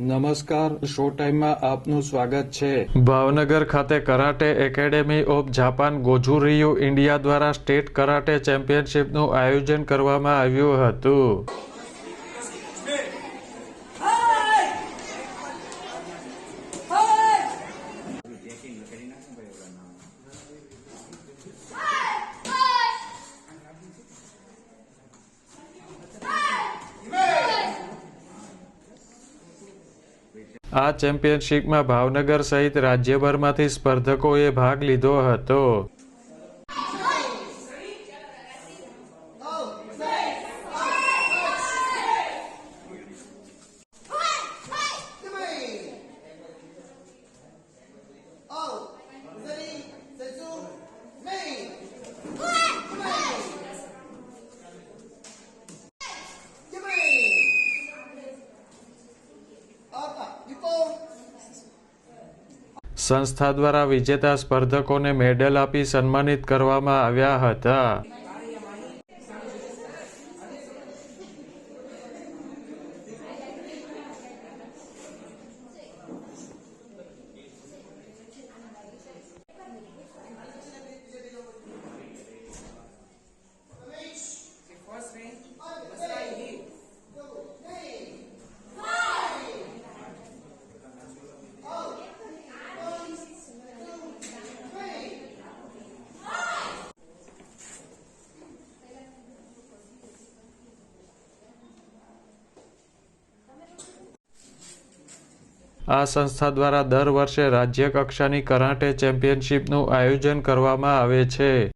નમસ્કાર શો ટાઈમમાં આપનું સ્વાગત છે. ભાવનગર ખાતે karate academy of Japan Gojuryu India દ્વારા સ્ટેટ કરાટે ચેમ્પિયનશિપનું આયોજન કરવામાં આવ્યું હતું. આ ચેમ્પિયનશિપમાં ભાવનગર સહિત રાજ્યભરમાંથી સ્પર્ધકોએ ભાગ લીધો હતો. સંસ્થા દ્વારા વિજેતા સ્પર્ધકોને મેડલ આપી સન્માનિત કરવામાં આવ્યા હતા. આ સંસ્થા દ્વારા દર વર્ષે રાજ્ય કક્ષાની કરાટે ચેમ્પિયનશિપનું આયોજન કરવામાં આવે છે.